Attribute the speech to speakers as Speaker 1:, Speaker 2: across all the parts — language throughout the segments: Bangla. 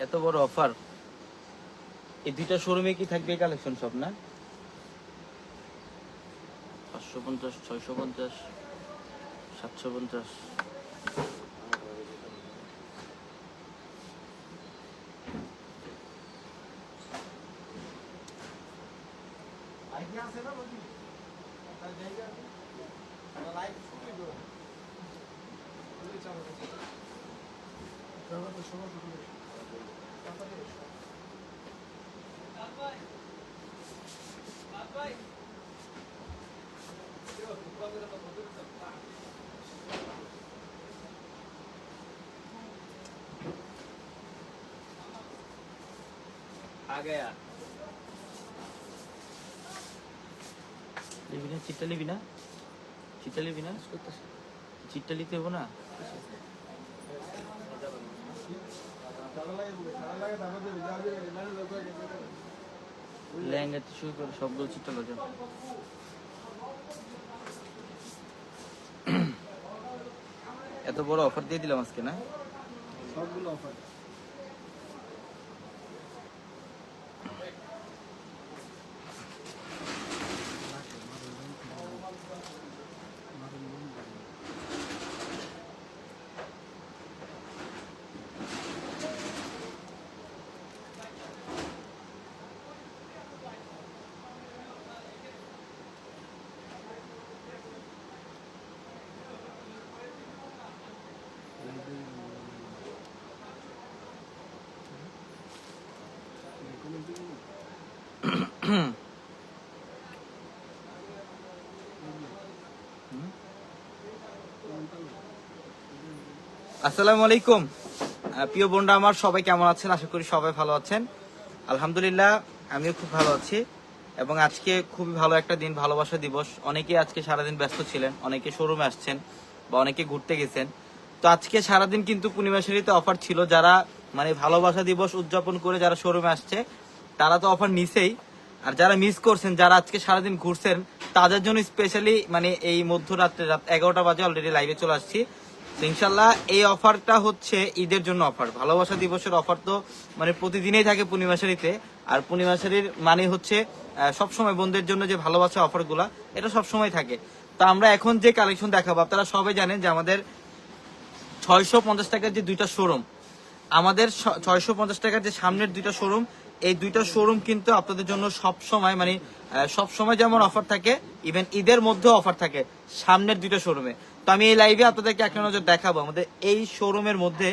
Speaker 1: এত বড় অফার এই দুইটা শোরুমে কি থাকবে কালেকশন সব, না? পাঁচশো পঞ্চাশ, ছয়শো পঞ্চাশ, সাতশো পঞ্চাশ। आ गया লিবি না চিটটা লিবি না চিটটা লিবি না চিটটা লিতে হবো না লেহেঙ্গা থেকে শুরু করে সবগুলো চিটটা লো যাও এত বড় অফার দিয়ে দিলাম আজকে না
Speaker 2: সবগুলো অফার
Speaker 1: আসসালামু আলাইকুম। প্রিয় বোনরা আমার সবাই কেমন আছেন? আশা করি সবাই ভালো আছেন। আলহামদুলিল্লাহ, আমিও খুব ভালো আছি। এবং আজকে খুবই ভালো একটা দিন, ভালোবাসা দিবস। অনেকে আজকে সারাদিন ব্যস্ত ছিলেন, অনেকে শোরুমে আসছেন বা অনেকে ঘুরতে গেছেন। তো আজকে সারাদিন কিন্তু পূর্ণিমাশারিতে অফার ছিল। যারা মানে ভালোবাসা দিবস উদযাপন করে যারা শোরুমে আসছে, তারা তো অফার নিছেই। আর যারা মিস করছেন, যারা আজকে সারাদিন ঘুরছেন, তাদের জন্য স্পেশালি মানে এই মধ্যরাত্রে রাত এগারোটা বাজে অলরেডি লাইভে চলে আসছি। ইনশাল্লাহ এই অফারটা হচ্ছে ঈদের জন্য অফার ভালোবাসা দিবসের অফার তো মানে প্রতিদিনই থাকে পূর্ণিমাশারিতে। আর পূর্ণিমাশারির মানে হচ্ছে সবসময় বন্ধুদের জন্য যে ভালোবাসা অফারগুলা এটা সবসময় থাকে। তো আমরা এখন যে কালেকশন দেখাবো, আপনারা সবাই জানেন যে আমাদের ছয়শো পঞ্চাশ টাকার যে দুইটা শোরুম আমাদের ছয়শো পঞ্চাশ টাকার যে সামনের দুইটা শোরুম এই দুইটা শোরুম কিন্তু আপনাদের জন্য সব সময় মানে সব সময় যেমন অফার থাকে ইভেন ঈদের মধ্যেও অফার থাকে সামনের দুইটা শোরুমে তো আমি এই লাইভে আপনাদেরকে একটা নজর দেখাবো। আমাদের এই শোরুমের মধ্যে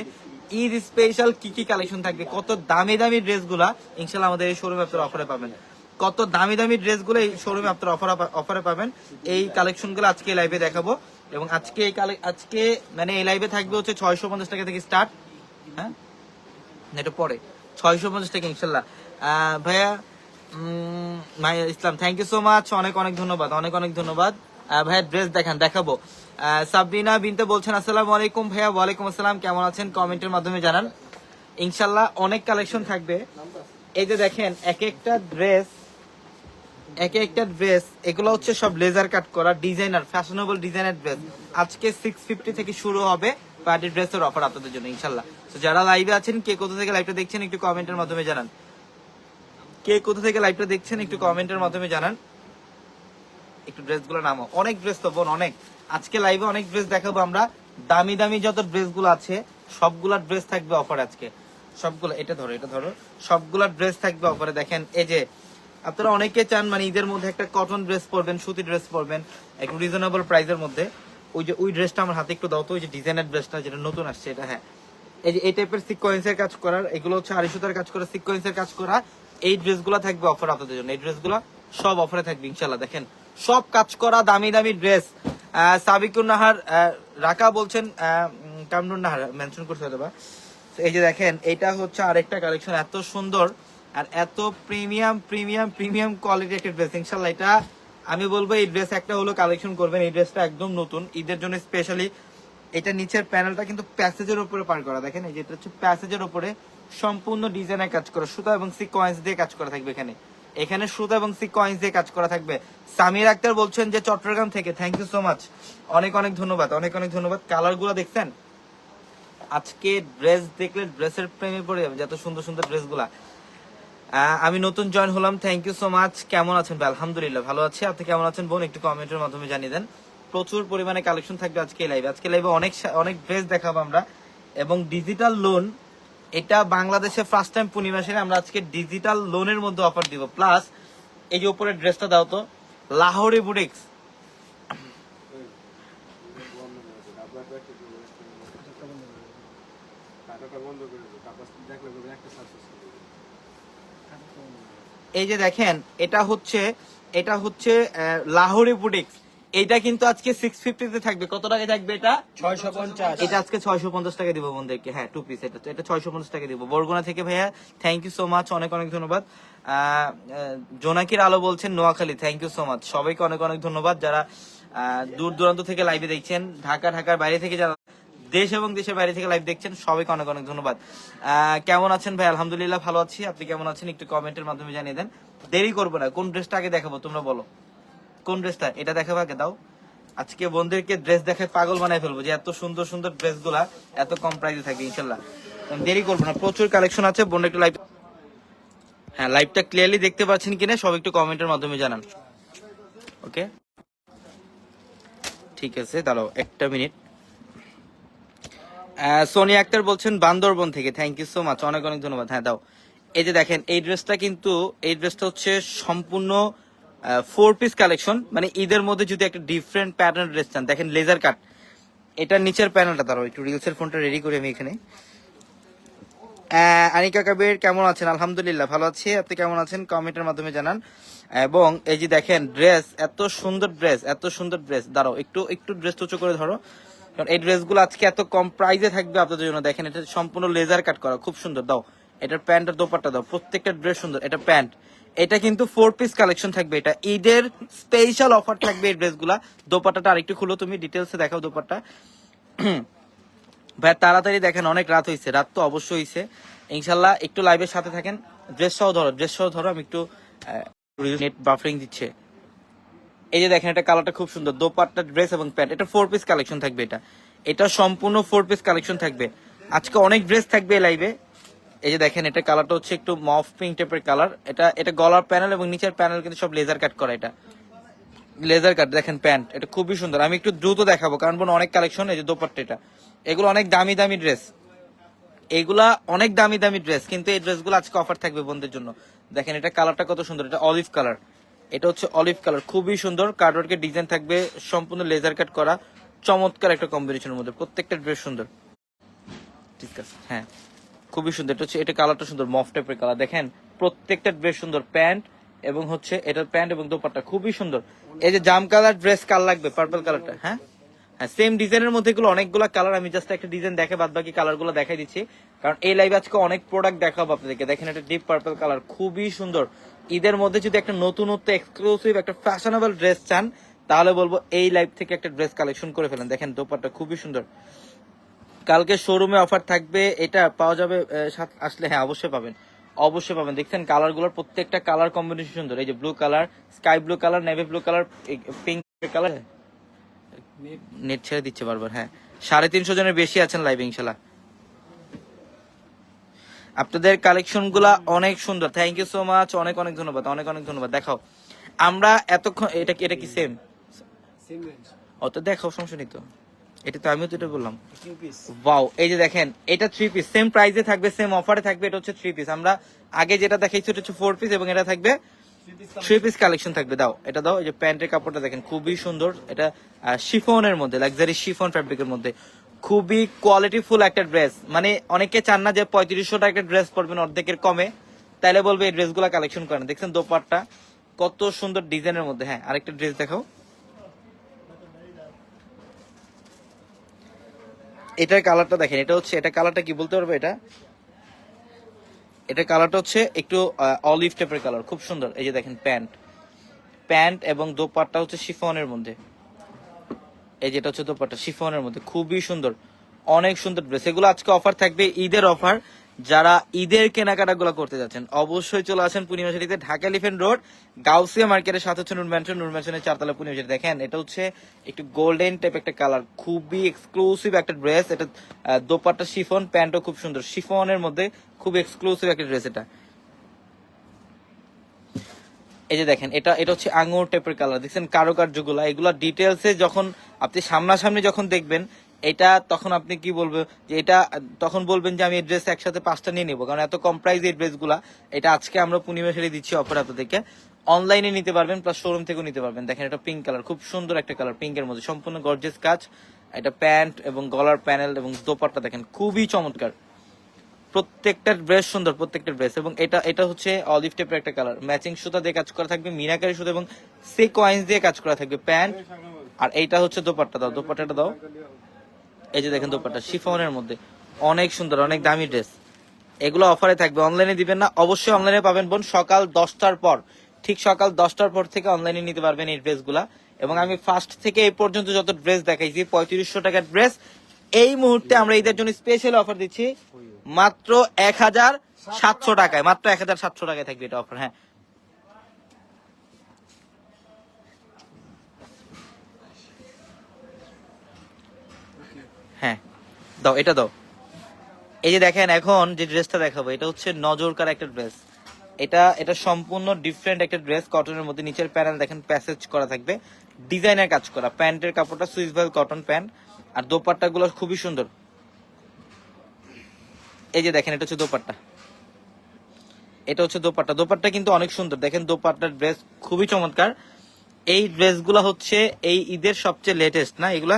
Speaker 1: ঈদ স্পেশাল কি কি কালেকশন থাকবে, কত দামি দামি ড্রেসগুলা ইনশাল্লাহ আমাদের এই শোরুমে আপনারা অফারে পাবেন। কত দামি দামি ড্রেসগুলো এই শোরুমে আপনারা অফার অফারে পাবেন, এই কালেকশনগুলো আজকে এই লাইভে দেখাবো। এবং আজকে এই আজকে মানে এই লাইভে থাকবে হচ্ছে ছয়শো পঞ্চাশ টাকা থেকে স্টার্ট হ্যাঁ? এটা পরে। ছয়শো পঞ্চাশ টাকা ইনশাল্লাহ। ভাইয়া মাই- Islam thank you so much অনেক অনেক ধন্যবাদ অনেক অনেক ধন্যবাদ। ভাইয়া ড্রেস দেখান দেখাবো। আহ, সাবরিনা বিনতে বলছেন আসসালামু আলাইকুম ভাইয়া ওয়ালাইকুম আসসালাম কেমন আছেন? কমেন্টের মাধ্যমে জানান। ইনশাল্লাহ অনেক কালেকশন থাকবে। এই যে দেখেন এক একটা ড্রেস এক একটা ড্রেস এগুলো হচ্ছে সব লেজার কাট করা ডিজাইনার ফ্যাশনেবল ডিজাইনার ড্রেস আজকে সিক্স ফিফটি থেকে শুরু হবে পার্টি ড্রেসের অফার আপনাদের জন্য ইনশাল্লাহ। তো যারা লাইভে আছেন, কে কোথা থেকে লাইভটা দেখছেন একটু কমেন্টের মাধ্যমে জানান। কে কোথা থেকে লাইভটা দেখছেন একটু কমেন্টের মাধ্যমে জানান। একটু ড্রেসগুলো নামো অনেক ড্রেস তো বোন, অনেক। আজকে লাইভে অনেক ড্রেস দেখাবো আমরা। দামি দামি যত ড্রেসগুলো আছে, সবগুলা ড্রেস থাকবে অফার আজকে। সবগুলো এটা ধরো এটা ধরো। সবগুলা ড্রেস থাকবে অফারে দেখেন, এই যে আপনারা অনেকে চান মানে ঈদের মধ্যে একটা কটন ড্রেস পরবেন, সুতি ড্রেস পরবেন, একটু রিজনেবল প্রাইসের মধ্যে। ওই যে ওই ড্রেসটা আমার হাতে একটু দাও তো, ওই যে ডিজাইনার ড্রেসটা যেটা নতুন আসছে, এটা হ্যাঁ। এই যে এই টাইপের সিকোয়েন্সের কাজ করার, এগুলো হচ্ছে আড়াই সুতার কাজ করা সিকোয়েন্সের কাজ করা, এই ড্রেসগুলো থাকবে অফার আপনাদের জন্য। এই ড্রেসগুলো সব অফারে থাকবে ইনশাল্লাহ দেখেন, সব কাজ করা দামি দামি ড্রেস সাবিকুর নাহার রাকা বলছেন কামরুন নাহার মেনশন করতে হয়তো বা তো এই যে দেখেন, এটা হচ্ছে আরেকটা কালেকশন এত সুন্দর আর এত প্রিমিয়াম প্রিমিয়াম প্রিমিয়াম কোয়ালিটি একটা ড্রেস ইনশাল্লাহ এটা আমি বলব, এই ড্রেস একটা হলো কালেকশন করবেন, এই ড্রেসটা একদম নতুন। ঈদের জন্য স্পেশালি এটা নিচের প্যানেলটা কিন্তু প্যাসেজের উপরে পার করা। দেখেন, এই যেটা হচ্ছে প্যাসেজের উপরে সম্পূর্ণ ডিজাইনের কাজ করা, সুতা এবং সিকোয়েন্স দিয়ে কাজ করা থাকবে এখানে। এখানে সুতা এবং সিকোয়েন্স দিয়ে কাজ করা থাকবে। সামির আক্তার বলছেন যে চট্টগ্রাম থেকে। থ্যাংক ইউ সো মাচ অনেক অনেক ধন্যবাদ, অনেক অনেক ধন্যবাদ। কালারগুলো দেখছেন? আজকে ড্রেস দেখলে ড্রেসের প্রেমে পড়ে যাবে, যত সুন্দর সুন্দর ড্রেসগুলা আমি নতুন জয়েন হলাম। থ্যাংক ইউ সো মাচ কেমন আছেন আলহামদুলিল্লাহ, ভালো আছি। আপনি কেমন আছেন বোন? একটু কমেন্টের মাধ্যমে জানিয়ে দেন। প্রচুর পরিমাণে কালেকশন থাকবে আজকে লাইভে আজকে লাইভে অনেক অনেক ড্রেস দেখাবো আমরা। এবং ডিজিটাল লোন এটা বাংলাদেশে ফার্স্ট টাইম পূর্ণিমাসে আমরা আজকে ডিজিটাল লোনের মধ্যে অফার দিব। প্লাস এই যে উপরের ড্রেসটা দাও তো লাহোরি বুটিক্স এই যে দেখেন, এটা হচ্ছে এটা হচ্ছে লাহোরি বুটিক্স এটা কিন্তু আজকে সিক্স ফিফটিতে থাকবে। কত টাকা থাকবে এটা?
Speaker 2: ছয়শো পঞ্চাশ।
Speaker 1: এটা আজকে ছয়শো পঞ্চাশ টাকা দিব বন্ধুদেরকে হ্যাঁ টু পিস এটা। এটা ছয়শো পঞ্চাশ টাকা দিব। বরগুনা থেকে ভাইয়া থ্যাংক ইউ সো মাচ অনেক অনেক ধন্যবাদ। জোনাকির আলো বলছেন Noakhali thank you so much সবাইকে অনেক অনেক ধন্যবাদ যারা দূর দূরান্ত থেকে লাইভে দেখছেন ঢাকা ঢাকার বাইরে থেকে যারা দেশ এবং দেশের বাইরে থেকে লাইভ দেখছেন সবাইকে অনেক অনেক ধন্যবাদ। আহ, কেমন আছেন ভাই? আলহামদুলিল্লাহ ভালো আছি। আপনি কেমন আছেন? একটু কমেন্টের মাধ্যমে জানিয়ে দেন। দেরি করব না। কোন ড্রেসটা আগে দেখাবো? তোমরা বলো। কোন ড্রেসটা? এটা দেখাবো আগে, দাও। আজকে বন্ধুদেরকে ড্রেস দেখে পাগল বানাই ফেলব যে এত সুন্দর সুন্দর ড্রেসগুলা এত কম প্রাইসে থাকে, ইনশাল্লাহ। দেরি করব না, প্রচুর কালেকশন আছে বোন একটু লাইভ হ্যাঁ লাইভটা ক্লিয়ারলি দেখতে পাচ্ছেন কিনা, সব একটু কমেন্টের মাধ্যমে জানান। ওকে ঠিক আছে, দাঁড়াও, একটা মিনিট সোনিয়া আক্তার বলছেন, বান্দরবন থেকে। থ্যাংক ইউ সো মাচ অনেক অনেক ধন্যবাদ। হ্যাঁ দাও। এই যে দেখেন, এই ড্রেসটা কিন্তু, এই ড্রেসটা হচ্ছে সম্পূর্ণ ফোর পিস কালেকশন মানে ঈদের মধ্যে যদি একটা ডিফারেন্ট প্যাটার্ন ড্রেস চান, দেখেন লেজার কাট এটার নিচের প্যানেলটা দাঁড়াও, একটু রিলসের ফোনটা রেডি করি আমি এখানে। আনিকা কাবির, কেমন আছেন? আলহামদুলিল্লাহ, ভালো আছি। আপনি কেমন আছেন? কমেন্টের মাধ্যমে জানান। এবং এই যে দেখেন ড্রেস এত সুন্দর ড্রেস এত সুন্দর ড্রেস দাঁড়াও, একটু একটু ড্রেস উঁচু করে ধরো। কারণ এই ড্রেসগুলো আজকে এত কম প্রাইসে থাকবে আপনাদের জন্য। দেখেন, এটা সম্পূর্ণ লেজার কাট করা, খুব সুন্দর, দাও। এটার প্যান্ট আর দোপাট্টা দাও, প্রত্যেকটা ড্রেস সুন্দর, এটা প্যান্ট। এটা কিন্তু ফোর পিস কালেকশন থাকবে এটা। ঈদের স্পেশাল অফার থাকবে এই ড্রেসগুলা দোপাট্টাটা আরেকটু খুলো, তুমি ডিটেলসে দেখাও দোপাট্টা। ভাই তাড়াতাড়ি দেখেন, অনেক রাত হয়েছে রাত তো অবশ্যই হয়েছে ইনশাল্লাহ একটু লাইভের সাথে থাকেন। ড্রেস সহ ধরো ড্রেস সহ ধরো, আমি একটু নেট বাফারিং দিচ্ছে। এই যে দেখেন, এটা কালারটা খুব সুন্দর। দোপাট্টা ড্রেস এবং প্যান্ট এটা ফোর পিস কালেকশন থাকবে এটা। এটা সম্পূর্ণ ফোর পিস কালেকশন থাকবে। আজকে অনেক ড্রেস থাকবে লাইভে এই যে দেখেন, এটা কালারটা হচ্ছে একটু মফ পিঙ্ক টাইপের কালার এটা এটা গলার প্যানেল এবং নিচের প্যানেল কিন্তু সব লেজার কাট করা এটা। লেজার কাট দেখেন প্যান্ট এটা খুবই সুন্দর। আমি একটু দ্রুত দেখাবো, কারণ বোন, অনেক কালেকশন এই যে দোপাট্টা এটা। এগুলো অনেক দামি দামি ড্রেস এগুলা অনেক দামি দামি ড্রেস কিন্তু এই ড্রেসগুলো আজকে অফার থাকবে বন্ধুদের জন্য। দেখেন, এটা কালারটা কত সুন্দর, এটা অলিভ কালার এটা হচ্ছে অলিভ কালার খুবই সুন্দর। কার্ডওয়ার্কের ডিজাইন থাকবে, সম্পূর্ণ লেজার কাট করা। চমৎকার একটা কম্বিনেশনের মধ্যে, প্রত্যেকটা ড্রেস সুন্দর। ঠিক আছে হ্যাঁ। খুবই সুন্দর। এটা হচ্ছে, এটা কালারটা সুন্দর, মফ টাইপের কালার। দেখেন, প্রত্যেকটা ড্রেস সুন্দর। প্যান্ট এবং হচ্ছে, এটার প্যান্ট এবং দোপাট্টা খুবই সুন্দর। এই যে জাম কালার ড্রেস কাল লাগবে? পার্পল কালারটা হ্যাঁ? হ্যাঁ সেম ডিজাইনের মধ্যে এগুলো অনেকগুলো কালার। আমি জাস্ট একটা ডিজাইন দেখে বাদ বাকি কালারগুলো দেখাই দিচ্ছি। কারণ এই লাইভে আজকে অনেক প্রোডাক্ট দেখাবো আপনাদেরকে। দেখেন, এটা ডিপ পার্পল কালার, খুবই সুন্দর। ঈদের মধ্যে যদি একটা নতুনত্ব এক্সক্লুসিভ একটা ফ্যাশনেবল ড্রেস চান, তাহলে বলব এই লাইভ থেকে একটা ড্রেস কালেকশন করে ফেলেন। দেখেন, দোপাট্টা খুবই সুন্দর। কালকে শোরুমে অফার থাকবে এটা পাওয়া যাবে আসলে হ্যাঁ অবশ্যই পাবেন। অবশ্যই পাবেন। দেখছেন কালারগুলোর প্রত্যেকটা কালার কম্বিনেশন সুন্দর। এই যে blue colour sky blue colour navy blue colour pink colour net ছেড়ে দিচ্ছে বারবার হ্যাঁ। সাড়ে তিনশো জনের বেশি আছেন লাইভে ইনশাল্লাহ। আপনাদের কালেকশনগুলা অনেক সুন্দর। থ্যাংক ইউ সো মাচ অনেক অনেক ধন্যবাদ। অনেক অনেক ধন্যবাদ। দেখাও। আমরা এতক্ষণ এটা কি এটা কি সেম
Speaker 2: রেঞ্জ
Speaker 1: অত দেখাও সমস্যা নেই তো। এটা তো আমিও তো এটা বললাম ওয়াও এই যে দেখেন এটা থ্রি পিস সেম প্রাইসে থাকবে সেম অফারে থাকবে এটা হচ্ছে থ্রি পিস আমরা আগে যেটা দেখাইছি ওটা হচ্ছে ফোর পিস এবং এটা থাকবে
Speaker 2: থ্রি পিস
Speaker 1: কালেকশন থাকবে। দাও এটা দাও এই যে প্যান্টের কাপড়টা দেখেন খুবই সুন্দর। এটা শিফনের মধ্যে লাক্সারি শিফন ফ্যাব্রিকের মধ্যে। খুবই কোয়ালিটিফুল একটা ড্রেস মানে অনেকে চান না যে পঁয়ত্রিশশো টাকা একটা ড্রেস পরবেন অর্ধেকের কমে। তাইলে বলবে এই ড্রেসগুলো কালেকশন করেন দেখছেন দোপাট্টা কত সুন্দর ডিজাইনের মধ্যে। হ্যাঁ আরেকটা ড্রেস দেখাও। এটার কালারটা দেখেন, এটা হচ্ছে, এটা কালারটা কি বলতে পারবে এটা? এটা কালারটা হচ্ছে একটু অলিভ টাইপের কালার খুব সুন্দর। এই যে দেখেন, প্যান্ট। প্যান্ট এবং দোপাট্টা হচ্ছে শিফনের মধ্যে। এই যেটা হচ্ছে দোপাট্টা, শিফনের মধ্যে। খুবই সুন্দর, অনেক সুন্দর ড্রেস এগুলো আজকে অফার থাকবে, ঈদের অফার যারা ঈদের কেনাকাটা গুলো করতে যাচ্ছেন, অবশ্যই চলে আসেন পূর্ণিমা শাড়িতে ঢাকা এলিফেন্ট রোড, গাউসিয়া মার্কেটের সাথে হচ্ছে নুর ম্যানশন নুর ম্যানশনের চারতলা পূর্ণিমা শাড়ি দেখেন, এটা হচ্ছে একটু গোল্ডেন টাইপ একটা কালার খুবই এক্সক্লুসিভ একটা ড্রেস এটা দোপাট্টা শিফন, প্যান্টও খুব সুন্দর। শিফনের মধ্যে খুব এক্সক্লুসিভ একটা ড্রেস এটা। এই যে দেখেন, এটা এটা হচ্ছে আঙুর টাইপের কালার দেখছেন কারুকার্যগুলা, এগুলা ডিটেলসে যখন আপনি সামনাসামনি যখন দেখবেন এটা তখন আপনি কি বলবেন যে এটা, তখন বলবেন যে আমি এই ড্রেস একসাথে পাঁচটা নিয়ে নেব। কারণ এত কম প্রাইস এই ড্রেসগুলা এটা আজকে আমরা পূর্ণিমা শাড়ি দিচ্ছি অফার আপনাদেরকে। অনলাইনে নিতে পারবেন প্লাস শোরুম থেকেও নিতে পারবেন। দেখেন এটা পিঙ্ক কালার খুব সুন্দর একটা কালার পিঙ্কের মধ্যে। সম্পূর্ণ গর্জেস কাজ। এটা প্যান্ট এবং গলার প্যানেল এবং দোপাট্টা দেখেন, খুবই চমৎকার। প্রত্যেকটা ড্রেস সুন্দর, প্রত্যেকটা ড্রেস এবং এটা এটা হচ্ছে অলিভ টেপের একটা কালার ম্যাচিং সুতা দিয়ে কাজ করা থাকবে, মিনাকারি সুতা এবং সে কয়েন্স দিয়ে কাজ করা থাকবে প্যান্ট আর এইটা হচ্ছে দোপাট্টা দাও, দোপাট্টাটা দাও। এই যে দেখেন দোপাট্টা, শিফনের মধ্যে অনেক সুন্দর, অনেক দামি ড্রেস। এগুলো অফারে থাকবে, অনলাইনে দিবেন না, অবশ্যই অনলাইনে পাবেন বোন, সকাল দশটার পর। ঠিক সকাল দশটার পর থেকে অনলাইনে নিতে পারবেন এই ড্রেসগুলা। এবং আমি ফার্স্ট থেকে এই পর্যন্ত যত ড্রেস দেখাইছি, পঁয়ত্রিশশো টাকার ড্রেস, এই মুহূর্তে আমরা ঈদের জন্য স্পেশাল অফার দিচ্ছি মাত্র এক হাজার সাতশো টাকায়, মাত্র এক হাজার সাতশো টাকায় থাকবে এটা অফার হ্যাঁ। হ্যাঁ দাও, এটা দাও। এই যে দেখেন এখন যে ড্রেসটা দেখাবো, এটা হচ্ছে নজরকার একটা ড্রেস। এটা এটা সম্পূর্ণ ডিফারেন্ট একটা ড্রেস কটনের মধ্যে নিচের প্যানেল দেখেন প্যাসেজ করা থাকবে। ডিজাইনের কাজ করা, প্যান্টের কাপড়টা সুইস ভেল কটন প্যান্ট আর দোপাট্টা গুলো খুবই সুন্দর। এই যে দেখেন, এটা হচ্ছে দোপাট্টা। এটা হচ্ছে দোপাট্টা। দোপাট্টা কিন্তু অনেক সুন্দর। দেখেন দোপাট্টার ড্রেস খুবই চমৎকার। এই ড্রেসগুলো হচ্ছে এই ঈদের সবচেয়ে লেটেস্ট না এগুলা?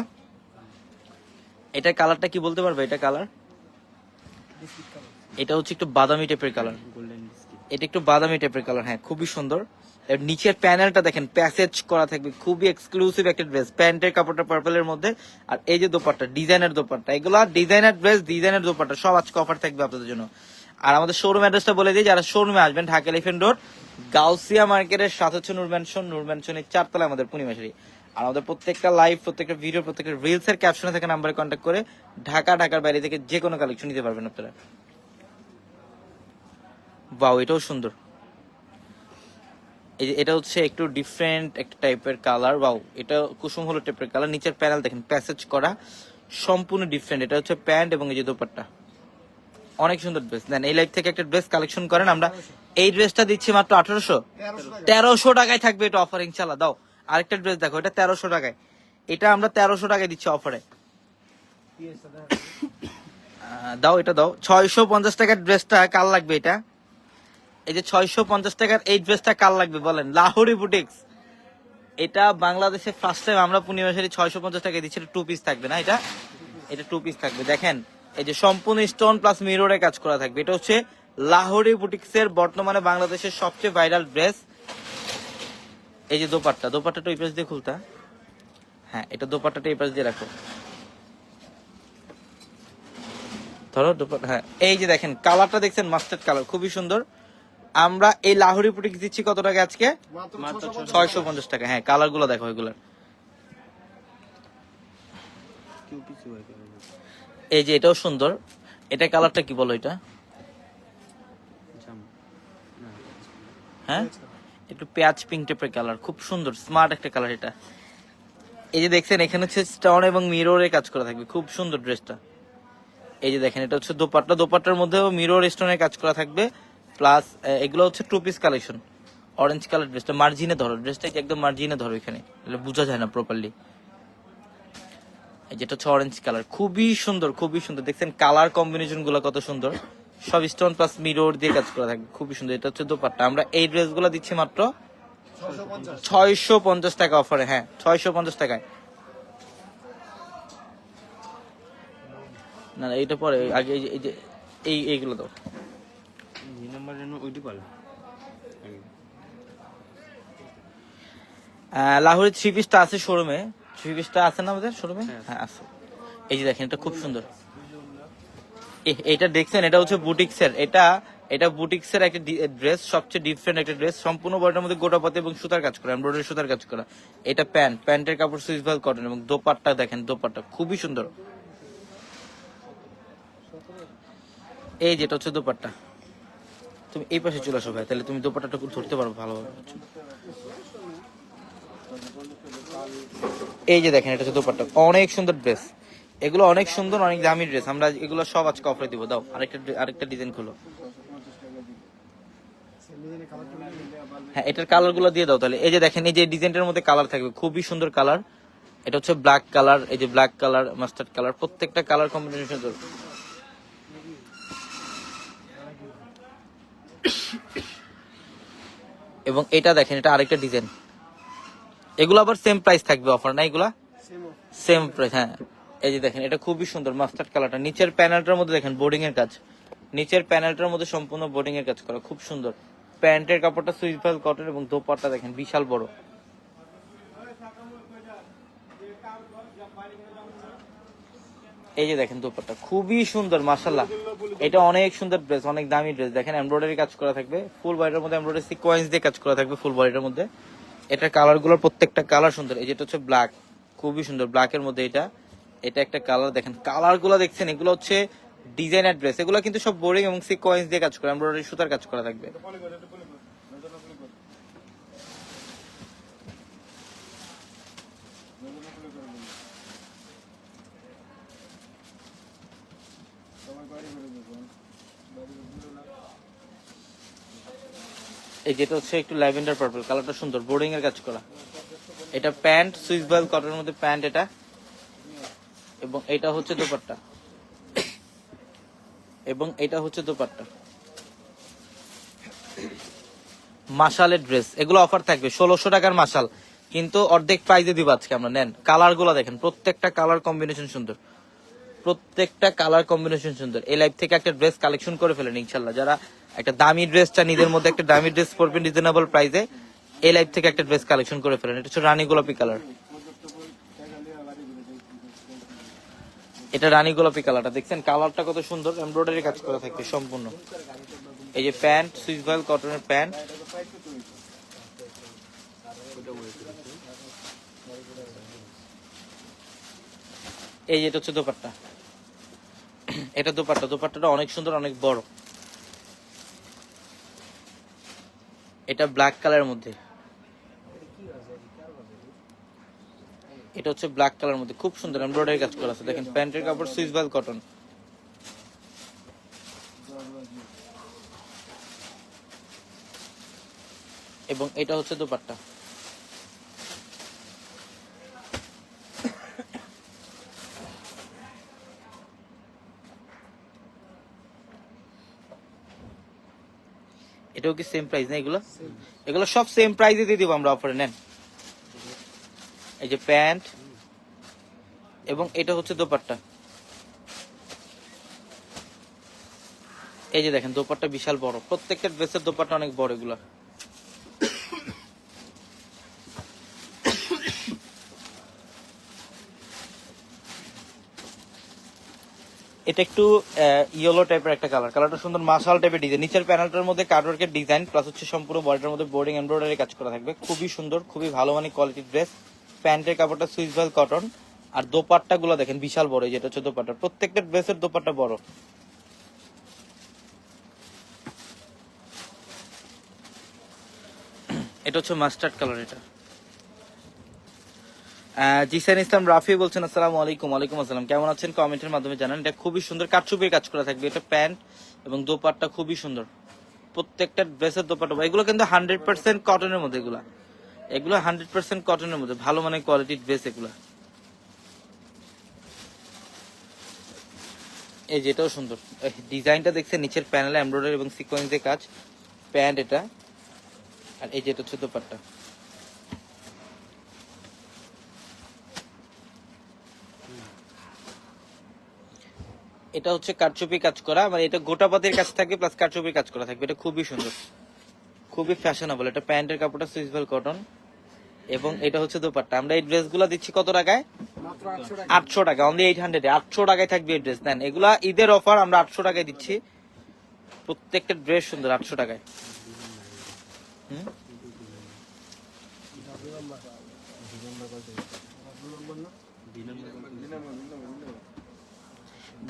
Speaker 1: এটার কালারটা কি বলতে পারবে? এটা কালার? এটা হচ্ছে একটু বাদামি টাইপের কালার। এটা একটু বাদামি টাইপের কালার হ্যাঁ খুবই সুন্দর। এর নিচের প্যানেলটা দেখেন প্যাসেজ করা থাকবে খুবই এক্সক্লুসিভ একটা ড্রেস প্যান্টের কাপড়টা পার্পলের মধ্যে আর এই যে দোপাট্টা ডিজাইনের দোপাট্টা এগুলো ডিজাইনার ড্রেস ডিজাইনের দোপাট্টা সব আজকে অফার থাকবে আপনাদের জন্য। আর আমাদের শোরুম অ্যাড্রেসটা বলে দিই যারা শোরুমে আসবেন ঢাকা এলিফেন্ট রোড গাউসিয়া মার্কেটের সাথে হচ্ছে নূর ম্যানশন নূর ম্যানশনের চারতলা আমাদের পূর্ণিমাশারি আর আমাদের প্রত্যেকটা লাইভ প্রত্যেকটা ভিডিও প্রত্যেকটা রিলস এর ক্যাপশনে থেকে নাম্বারে কন্ট্যাক্ট করে ঢাকা, ঢাকার বাইরে থেকে যে কোনো কালেকশন নিতে পারবেন আপনারা। বাও এটাও সুন্দর। এই এটা হচ্ছে একটু ডিফারেন্ট একটা টাইপের কালার বাও এটা কুসুম হলো টাইপের কালার নিচের প্যানেল দেখেন প্যাসেজ করা সম্পূর্ণ ডিফারেন্ট এটা হচ্ছে প্যান্ট এবং এই যে দোপাট্টা। অনেক সুন্দর ড্রেস দেন এই লাইফ থেকে একটা ড্রেস কালেকশন করেন। আমরা এই ড্রেসটা দিচ্ছি মাত্র আঠারোশো। তেরোশো টাকায় থাকবে এটা অফার ইনশাল্লাহ দাও। আরেকটা ড্রেস দেখো, এটা তেরোশো টাকায়। এটা আমরা তেরোশো টাকায় দিচ্ছি অফারে দাও, এটা দাও। ছয়শো পঞ্চাশ টাকার ড্রেসটা কাল লাগবে এটা? এই যে ছয়শো পঞ্চাশ টাকার এই ড্রেসটা কাল লাগবে বলেন? লাহোরি বুটিক্স এটা বাংলাদেশে ফার্স্ট টাইম আমরা পূর্ণিমা শাড়ি ছয়শো পঞ্চাশ টাকা দিচ্ছি, এটা টু পিস থাকবে না এটা? এটা টু পিস থাকবে। দেখেন, এই যে সম্পূর্ণ স্টোন প্লাস মিররে কাজ করা থাকবে। এটা হচ্ছে লাহোরি বুটিক্স এর বর্তমানে বাংলাদেশের সবচেয়ে ভাইরাল ড্রেস এই যে দোপাট্টা দোপাট্টাটা এই পাশ দিয়ে খুলতা। হ্যাঁ এটা দোপাট্টাটা এই পাশ দিয়ে রাখো। ধরো দোপাট্টা হ্যাঁ এই যে দেখেন কালারটা দেখছেন মাস্টার্ড কালার খুবই সুন্দর। আমরা এই লাহোরি বুটিক্স দিচ্ছি কত টাকা আজকে?
Speaker 2: মাত্র
Speaker 1: ছয়শো পঞ্চাশ টাকা। হ্যাঁ কালারগুলো দেখো এগুলার এই যে এটাও সুন্দর। এটা কালারটা কি বলো এটা? হ্যাঁ? একটু পেঁয়াজ পিঙ্ক টাইপের কালার খুব সুন্দর স্মার্ট একটা কালার এটা। এই যে দেখছেন, এখানে হচ্ছে স্টোন এবং মিররে কাজ করা থাকবে, খুব সুন্দর ড্রেসটা এই যে দেখেন, এটা হচ্ছে দোপাট্টা, দোপাট্টার মধ্যেও মিরর স্টোনের কাজ করা থাকবে প্লাস এগুলো হচ্ছে two piece collection orange colour ড্রেসটা মার্জিনে ধরো ড্রেসটা একদম মার্জিনে ধরো এখানে বোঝা যায় না প্রপারলি এই যেটা হচ্ছে অরেঞ্জ কালার খুবই সুন্দর খুবই সুন্দর, দেখছেন কালার কম্বিনেশনগুলো কত সুন্দর। সব স্টোন প্লাস মিরর দিয়ে কাজ করা থাকবে খুবই সুন্দর। এটা হচ্ছে দোপাট্টা। আমরা এই ড্রেসগুলো দিচ্ছি মাত্র ছয়শো পঞ্চাশ টাকা অফারে হ্যাঁ ছয়শো পঞ্চাশ টাকায়। না না এইটা পরে আগে এই যে- এই এইগুলো দাও। লাহোরের থ্রি পিসটা আছে শোরুমে থ্রি পিসটা আছে না আমাদের শোরুমে হ্যাঁ আছে। এই যে দেখেন এটা খুব সুন্দর। এটা দেখছেন, এটা হচ্ছে বুটিক্সের। এটা এটা বুটিক্সের একটা ড্রেস, সবচেয়ে ডিফারেন্ট একটা ড্রেস। সম্পূর্ণ বডির মধ্যে গোটাপাতি এবং সুতার কাজ করা এমব্রয়ডারি সুতার কাজ করা। এটা প্যান্ট, প্যান্টের কাপড় সুইচ ভালো কটন এবং দোপাট্টা দেখেন, দোপাট্টা। খুবই সুন্দর। এই যেটা হচ্ছে দোপাট্টা। তুমি এই পাশে চলে আসো ভাই, তাহলে তুমি দোপাট্টাটা ধরতে পারবে ভালোভাবে। এই যে দেখেন, এটা হচ্ছে দোপাট্টা। অনেক সুন্দর ড্রেস। এগুলো অনেক সুন্দর অনেক দামি ড্রেস আমরা এগুলো সব আজকে অফারে দিব। দাও আরেকটা আরেকটা ডিজাইন খুলো। হ্যাঁ এটার কালারগুলো দিয়ে দাও তাহলে। এই যে দেখেন এই যে ডিজাইনটার মধ্যে কালার থাকবে খুবই সুন্দর কালার এটা হচ্ছে ব্ল্যাক কালার এই যে ব্ল্যাক কালার মাস্টার্ড কালার প্রত্যেকটা কালার কম্বিনেশন সুন্দর এবং এটা দেখেন এটা আরেকটা ডিজাইন এগুলো আবার সেম প্রাইস থাকবে অফার না এগুলা? সেম প্রাইস হ্যাঁ। এই যে দেখেন, এটা খুবই সুন্দর মাস্টার্ড কালারটা নিচের প্যানেলটার মধ্যে দেখেন বোর্ডিং এর কাজ। নিচের প্যানেলটার মধ্যে সম্পূর্ণ বোর্ডিং এর কাজ করা, খুব সুন্দর। প্যান্টের কাপড়টা সুইচ ভালো কটন এবং দোপাট্টা দেখেন, বিশাল বড়। এই যে দেখেন দোপাট্টা, খুবই সুন্দর মাশাল্লাহ এটা অনেক সুন্দর ড্রেস অনেক দামি ড্রেস দেখেন এমব্রয়ডারি কাজ করা থাকবে। ফুল বডির মধ্যে এমব্রয়ডারি সিকোয়েন্স দিয়ে কাজ করা থাকবে ফুল বডির মধ্যে। এটার কালারগুলোর প্রত্যেকটা কালার সুন্দর। এই যেটা হচ্ছে ব্ল্যাক খুবই সুন্দর। ব্ল্যাক এর মধ্যে এটা। এটা একটা কালার দেখেন কালারগুলো দেখছেন, এগুলো হচ্ছে ডিজাইনার ড্রেস এগুলো কিন্তু সব বোরিং এবং সিকোয়েন্স দিয়ে কাজ করা এমব্রয়ডারি সুতার কাজ করা থাকবে। এই যেটা হচ্ছে একটু ল্যাভেন্ডার পার্পল কালারটা সুন্দর বোর্ডিং এর কাজ করা। এটা প্যান্ট, সুইস বয়েল, কটনের মধ্যে প্যান্ট এটা। এবং এটা হচ্ছে দোপাট্টা। এবং এটা হচ্ছে দোপাট্টা। মাশালের ড্রেস এগুলো অফার থাকবে, ষোলোশো টাকার মাশাল। কিন্তু অর্ধেক প্রাইজে দিব আজকে আমরা, নেন। কালারগুলো দেখেন, প্রত্যেকটা কালার কম্বিনেশন সুন্দর। প্রত্যেকটা কালার কম্বিনেশন সুন্দর। এই লাইফ থেকে একটা ড্রেস কালেকশন করে ফেলেন, ইনশাল্লাহ। যারা একটা দামি ড্রেসটা নিজের মধ্যে একটা দামি ড্রেস পরবেন রিজনেবল প্রাইসে এই লাইফ থেকে একটা ড্রেস কালেকশন করে ফেলেন। এটা হচ্ছে রানী গোলাপি কালার এটা রানী গোলাপি কালারটা, দেখছেন? কালারটা কত সুন্দর, এমব্রয়ডারি কাজ করা থাকবে সম্পূর্ণ। এই যে প্যান্ট সুইচ ভয়েল কটনের প্যান্ট। এই যে এটা হচ্ছে দোপাট্টা। এটা দোপাট্টা, দোপাট্টাটা অনেক সুন্দর, অনেক বড়। এটা ব্ল্যাক কালারের মধ্যে। এটা হচ্ছে ব্ল্যাক কালারের মধ্যে। খুব সুন্দর এমব্রয়ডারি কাজ করা আছে। দেখেন প্যান্টের কাপড় সুইস ভালো কটন এবং এটা হচ্ছে দোপাট্টা। এটাও কি সেম প্রাইস না এগুলো? এগুলো সব সেম প্রাইসে দিয়ে দিব আমরা অফারে নেন। এই যে প্যান্ট এবং এটা হচ্ছে দোপাট্টা। এই যে দেখেন, দোপাট্টা বিশাল বড়। প্রত্যেকটা ড্রেসের দোপাট্টা অনেক বড় এগুলা। এটা একটু ইয়েলো টাইপের একটা কালার কালারটা সুন্দর মাসাল টাইপের ডিজাইন নিচের প্যানেলটার মধ্যে কার্ডওয়ার্কের ডিজাইন প্লাস হচ্ছে সম্পূর্ণ বডিটার মধ্যে বোর্ডিং এমব্রয়ডারি কাজ করা থাকবে। খুবই সুন্দর, খুবই ভালো মানের কোয়ালিটির ড্রেস প্যান্টের কাপড়টা সুইচ ভেল কটন। আর দোপাট্টা গুলো দেখেন, বিশাল বড় যেটা হচ্ছে দোপাট্টা। প্রত্যেকটা ড্রেসের দোপাট্টা বড়। এটা হচ্ছে মাস্টার্ড কালার এটা। জিসান ইসলাম, রাফি বলছেন, আসসালামু আলাইকুম, ওয়ালাইকুম আসসালাম। কেমন আছেন? কমেন্টের মাধ্যমে জানান। এটা খুবই সুন্দর কাটচুপির কাজ করা থাকবে। এটা প্যান্ট এবং দোপাট্টা খুবই সুন্দর। প্রত্যেকটা ড্রেসের দোপাট্টা এগুলো কিন্তু হান্ড্রেড পার্সেন্ট কটনের মধ্যে এগুলা। এগুলো হান্ড্রেড পার্সেন্ট কটনের মধ্যে। ভালো মানের কোয়ালিটির ড্রেস এগুলা। এই যেটাও সুন্দর। ডিজাইনটা দেখছে নিচের প্যানেলে এমব্রয়ডারি এবং সিকোয়েন্স দিয়ে কাজ। প্যান্ট এটা। আর এই যেটা হচ্ছে দোপাট্টা। এটা হচ্ছে কারচুপি কাজ করা মানে এটা গোটাপাতের কাজ থাকবে প্লাস কারচুপির কাজ করা থাকবে। এটা খুবই সুন্দর। খুবই ফ্যাশনেবল এটা প্যান্টের কাপড়টা সুইচবেল কটন এবং এটা হচ্ছে দোপাট্টা আমরা এই ড্রেসগুলো দিচ্ছি কত টাকায়
Speaker 2: আটশো টাকা
Speaker 1: অনলি এইট হান্ড্রেড আটশো টাকায় থাকবে এই ড্রেস নেন এগুলা ঈদের অফার আমরা আটশো টাকায় দিচ্ছি প্রত্যেকটা ড্রেস সুন্দর আটশো টাকায় হুম?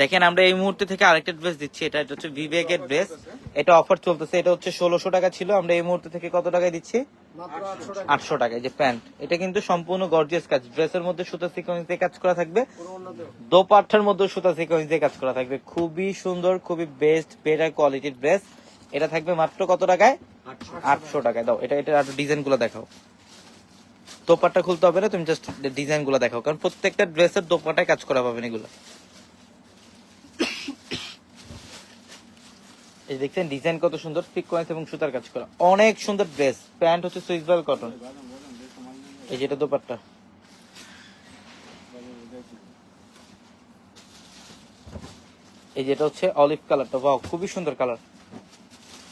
Speaker 1: দেখেন আমরা এই মুহূর্তে থেকে আরেকটা ড্রেস দিচ্ছি, এটা এটা হচ্ছে বিবেকের ড্রেস এটা অফার চলতেছে, এটা হচ্ছে ষোলোশো টাকা ছিল, আমরা এই মুহূর্তে থেকে কত টাকায় দিচ্ছি?
Speaker 2: আটশো
Speaker 1: টাকায় যে প্যান্ট। এটা কিন্তু সম্পূর্ণ গর্জিয়াস কাজ। ড্রেসের মধ্যে সুতা সিকোয়েন্স দিয়ে কাজ করা থাকবে। দোপাট্টার মধ্যে সুতা সিকোয়েন্স দিয়ে কাজ করা থাকবে। খুবই সুন্দর, খুবই বেস্ট বেটার কোয়ালিটির ড্রেস এটা থাকবে মাত্র কত টাকায়?
Speaker 2: আটশো
Speaker 1: টাকায়। দাও, এটা এটা ডিজাইনগুলো দেখাও। দোপাট্টা খুলতে হবে না, তুমি জাস্ট ডিজাইনগুলো দেখাও, কারণ প্রত্যেকটা ড্রেসের দোপাটায় কাজ করা পাবেন এগুলো। এই দেখছেন ডিজাইন কত সুন্দর সিকোয়েন্স এবং সুতার কাজ করা। অনেক সুন্দর ড্রেস প্যান্ট হচ্ছে সুইসবাল কটন এই যেটা দোপাট্টা। এই যেটা হচ্ছে অলিভ কালারটা বাহ খুবই সুন্দর কালার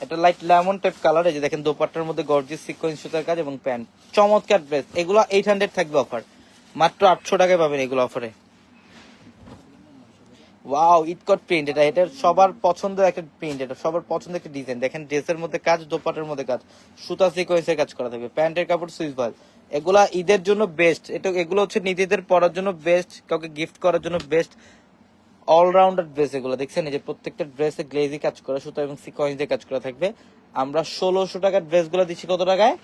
Speaker 1: এটা লাইট লেমন টাইপ কালার এই যে দেখেন, দোপাট্টার মধ্যে গর্জিয়াস সিকোয়েন্স সুতার কাজ এবং প্যান্ট। চমৎকার ড্রেস এগুলো এইট হান্ড্রেড থাকবে অফার মাত্র আটশো টাকায় পাবেন এগুলো অফারে ওয়াও ইটকট প্রিন্ট এটা এটা সবার পছন্দের একটা প্রিন্ট এটা সবার পছন্দের একটা ডিজাইন দেখেন ড্রেসের মধ্যে কাজ দোপাটের মধ্যে কাজ। সুতা সিকোয়েন্সের কাজ করা থাকবে। প্যান্টের কাপড় সুইচ ভালো এগুলা ঈদের জন্য বেস্ট এটা এগুলো হচ্ছে নিজেদের পরার জন্য বেস্ট কাউকে গিফট করার জন্য বেস্ট অলরাউন্ডার ড্রেস এগুলো। দেখছেন এই যে প্রত্যেকটা ড্রেসে গ্লেজি কাজ করা সুতা এবং সিকোয়েন্স দিয়ে কাজ করা থাকবে। আমরা ষোলোশো টাকার ড্রেসগুলো দিচ্ছি কত টাকায়?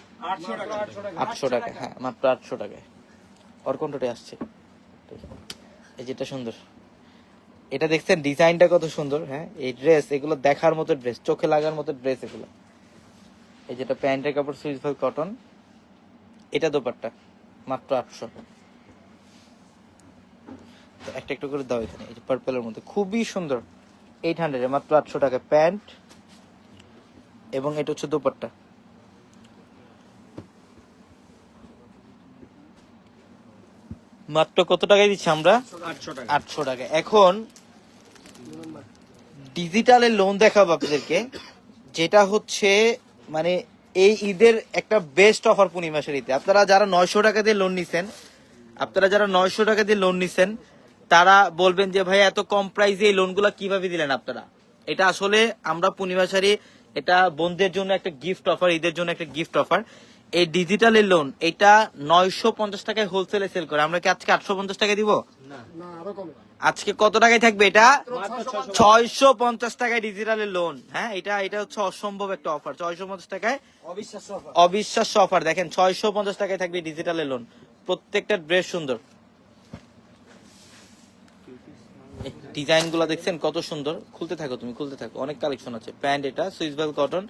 Speaker 2: আটশো টাকা।
Speaker 1: হ্যাঁ মাত্র আটশো টাকায়। ওর আসছে। এই যেটা সুন্দর। এটা দেখছেন ডিজাইনটা কত সুন্দর হ্যাঁ? এই ড্রেস এগুলো দেখার মতো ড্রেস চোখে লাগার মতো ড্রেস এগুলো। এই যেটা প্যান্টের কাপড় সুইচ ভালো কটন এটা দোপাট্টা মাত্র আটশো। একটা একটা করে দাও এখানে এই যে পার্পেলের মধ্যে। খুবই সুন্দর এইট হান্ড্রেড মাত্র আটশো টাকা প্যান্ট এবং এটা হচ্ছে দোপাট্টা। মাত্র কত টাকায় দিচ্ছি আমরা?
Speaker 2: আটশো টাকা।
Speaker 1: আটশো টাকা। এখন ডিজিটালের লোন দেখাবো আপনাদেরকে। যেটা হচ্ছে মানে এই ঈদের একটা বেস্ট অফার পূর্ণিমাসের ঈদে আপনারা যারা নয়শো টাকা দিয়ে লোন নিছেন আপনারা যারা নয়শো টাকা দিয়ে লোন নিছেন তারা বলবেন যে ভাই এত কম প্রাইসে এই লোনগুলো কীভাবে দিলেন আপনারা? এটা আসলে আমরা পূর্ণিমাশারি এটা বন্ধুদের জন্য একটা গিফট অফার ঈদের জন্য একটা গিফট অফার এই ডিজিটালের লোন এটা নয়শো পঞ্চাশ টাকায় হোলসেলে সেল করে। আমরা কি আজকে আটশো পঞ্চাশ টাকা দিব?
Speaker 2: না। না আরও কম
Speaker 1: আজকে কত টাকায় থাকবে এটা?
Speaker 2: ছয়শো
Speaker 1: পঞ্চাশ টাকায় ডিজিটালের লোন হ্যাঁ এটা এটা হচ্ছে অসম্ভব একটা অফার ছয়শো পঞ্চাশ টাকায়
Speaker 2: অবিশ্বাস্য
Speaker 1: অবিশ্বাস্য অফার দেখেন ছয়শো পঞ্চাশ টাকায় থাকবে ডিজিটালের লোন প্রত্যেকটা ড্রেস সুন্দর। ডিজাইনগুলো দেখছেন কত সুন্দর। খুলতে থাকো তুমি খুলতে থাকো। অনেক কালেকশন আছে। প্যান্ট এটা সুইসবেল কটন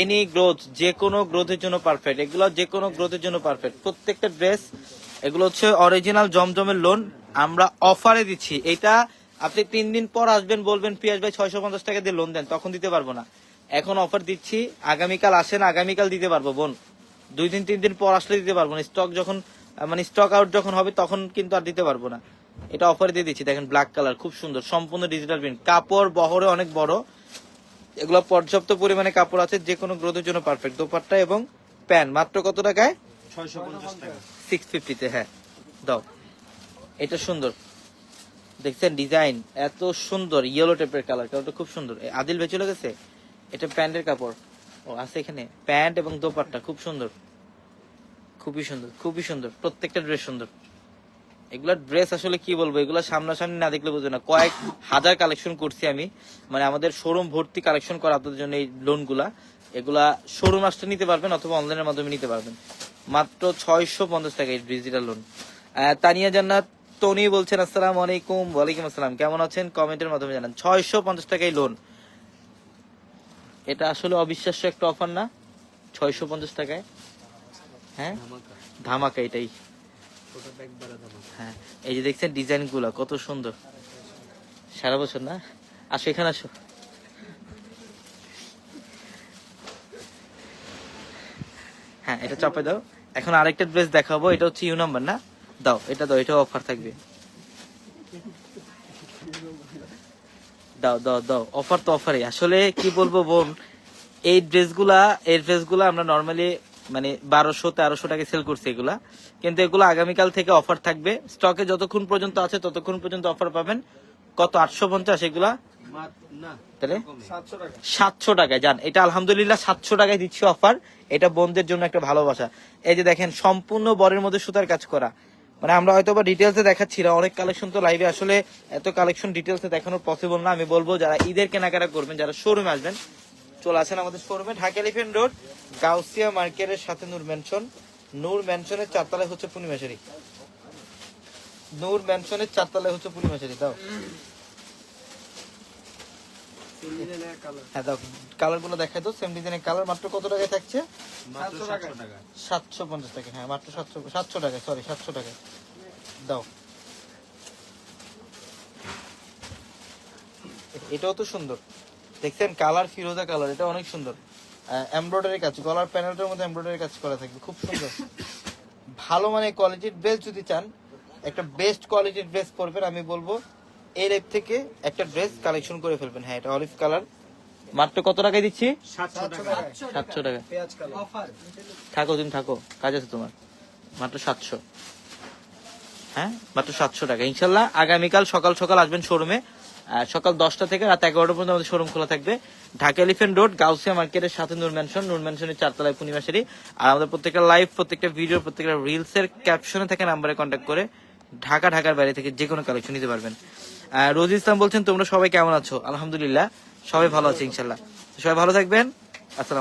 Speaker 1: এনি গ্রোথ যে কোনো গ্রোথের জন্য পারফেক্ট এগুলো যে কোনো গ্রোথের জন্য পারফেক্ট প্রত্যেকটা ড্রেস এগুলো হচ্ছে অরিজিনাল জমজমের লোন আমরা অফারে দিচ্ছি। এটা আপনি তিন দিন পর আসবেন বলবেন পিয়াস ভাই ছয়শো পঞ্চাশ টাকা দিয়ে লোন দেন। তখন দিতে পারব না। এখন অফার দিচ্ছি আগামীকাল আসেন আগামীকাল দিতে পারব বোন। দুই দিন তিন দিন পর আসলে দিতে পারব না। স্টক যখন মানে স্টক আউট যখন হবে তখন কিন্তু আর দিতে পারব না। এটা অফারে দিয়ে দিচ্ছি। দেখেন ব্ল্যাক কালার খুব সুন্দর সম্পূর্ণ ডিজিটাল প্রিন্ট কাপড় বহরে অনেক বড়। এগুলো পর্যাপ্ত পরিমাণে কাপড় আছে যে কোনো গ্রোথের জন্য পারফেক্ট দোপাট্টা এবং প্যান্ট মাত্র কত টাকায়?
Speaker 2: ছয়শো পঞ্চাশ টাকা।
Speaker 1: সিক্স ফিফটিতে হ্যাঁ। দাও। এটা সুন্দর। দেখছেন ডিজাইন এত সুন্দর ইয়েলো টাইপের কালার কালারটা খুব সুন্দর। আদিল ভেচে গেছে? এটা প্যান্টের কাপড়। ও, আছে এখানে। প্যান্ট এবং দোপাট্টা, খুব সুন্দর। খুবই সুন্দর খুবই সুন্দর। প্রত্যেকটা ড্রেস সুন্দর। এগুলা ড্রেস আসলে কি বলব? এগুলা সামনাসামনি না দেখলে বুঝবে না। কয়েক হাজার কালেকশন করছি আমি। মানে আমাদের শোরুম ভর্তি কালেকশন করা আপনাদের জন্য এই লোনগুলা এগুলা শোরুম আসতে নিতে পারবেন অথবা অনলাইনের মাধ্যমে নিতে পারবেন। মাত্র ছয়শো পঞ্চাশ টাকা এই ডিজিটাল লোন তানিয়া জান্নাত টনি বলছেন আসসালামু আলাইকুম ওয়ালাইকুম আসসালাম। কেমন আছেন? কমেন্টের মাধ্যমে জানান। ছয়শো পঞ্চাশ টাকাই লোন এটা আসলে অবিশ্বাস্য একটা অফার না? ছয়শো পঞ্চাশ টাকায়? হ্যাঁ? ধামাকা। এটাই। হ্যাঁ। এই যে দেখছেন ডিজাইনগুলা কত সুন্দর। সারা বছর না? আসো এখানে আসো। হ্যাঁ এটা চাপে দাও। এখন আরেকটা ড্রেস দেখাবো এটা হচ্ছে ইউ নাম্বার না? দাও, এটা দাও এটা অফার থাকবে। দাও দাও দাও অফার তো অফারই আসলে কি বলব বোন, এই ড্রেসগুলা এই ড্রেসগুলা আমরা নর্মালি মানে বারোশো, তেরোশো টাকা সেল করছি এগুলা। কিন্তু এগুলো আগামীকাল থেকে অফার থাকবে। স্টকে যতক্ষণ পর্যন্ত আছে, ততক্ষণ পর্যন্ত অফার পাবেন। কত, আটশো পঞ্চাশ এগুলা?
Speaker 2: সাতশো
Speaker 1: টাকায়, যান। এটা আলহামদুলিল্লাহ সাতশো টাকায় দিচ্ছি অফার এটা বোনদের জন্য একটা ভালোবাসা। এই যে দেখেন, সম্পূর্ণ বরের মধ্যে সুতার কাজ করা। মানে আমরা হয়তো বা ডিটেলসে দেখাচ্ছি না, অনেক কালেকশন তো লাইভে আসলে এত কালেকশন ডিটেলসে দেখানো পসিবল না। আমি বলব, যারা ঈদের কেনাকাটা করবেন, যারা শোরুমে আসবেন, চলে আসেন আমাদের শোরুমে ঢাকা এলিফেন্ট রোড গাউসিয়া মার্কেটের সাথে নূর ম্যানশন নূর ম্যানশনের চারতলায় হচ্ছে পূর্ণিমাশারি। নূর ম্যানশনের চারতলায় হচ্ছে পূর্ণিমাশারি, দাও। হ্যাঁ কালার দেখাই তো সেম ডিজাইনের কালার মাত্র কত টাকায় থাকছে?
Speaker 2: সাতশো
Speaker 1: পঞ্চাশ টাকা হ্যাঁ মাত্র সাতশো সাতশো টাকা সরি সাতশো টাকা দাও। এটাও তো সুন্দর। দেখছেন কালার ফিরোজা কালার এটা অনেক সুন্দর। এমব্রয়ডারি কাজ গলার প্যানেলটার মধ্যে এমব্রয়ডারি কাজ করা থাকবে খুব সুন্দর। ভালো মানে কোয়ালিটির ড্রেস যদি চান একটা বেস্ট কোয়ালিটির ড্রেস পরবেন আমি বলব এই রেপ থেকে একটা ড্রেস কালেকশন করে ফেলবেন। হ্যাঁ এটা অলিভ কালার মাত্র কত টাকায় দিচ্ছি?
Speaker 2: সাতশো টাকা।
Speaker 1: সাতশো টাকা। থাকো তুমি থাকো। কাজ আছে তোমার। মাত্র সাতশো। হ্যাঁ মাত্র সাতশো টাকা। ইনশাল্লাহ আগামীকাল সকাল সকাল আসবেন শোরুমে সকাল দশটা থেকে রাত এগারোটা পর্যন্ত আমাদের শোরুম খোলা থাকবে। ঢাকা এলিফেন্ট রোড গাউসিয়া মার্কেটের সাথে নূর ম্যানশন নূর ম্যানশনের চারতলায় পূর্ণিমাশারি আর আমাদের প্রত্যেকটা লাইভ প্রত্যেকটা ভিডিও প্রত্যেকটা রিলস এর ক্যাপশনে থেকে নাম্বারে কন্ট্যাক্ট করে ঢাকা ঢাকার বাইরে থেকে যে কোনো কালেকশন নিতে পারবেন। রোজ ইসলাম বলছেন, তোমরা সবাই কেমন আছো? আলহামদুলিল্লাহ, সবাই ভালো আছে, ইনশাল্লাহ। সবাই ভালো থাকবেন।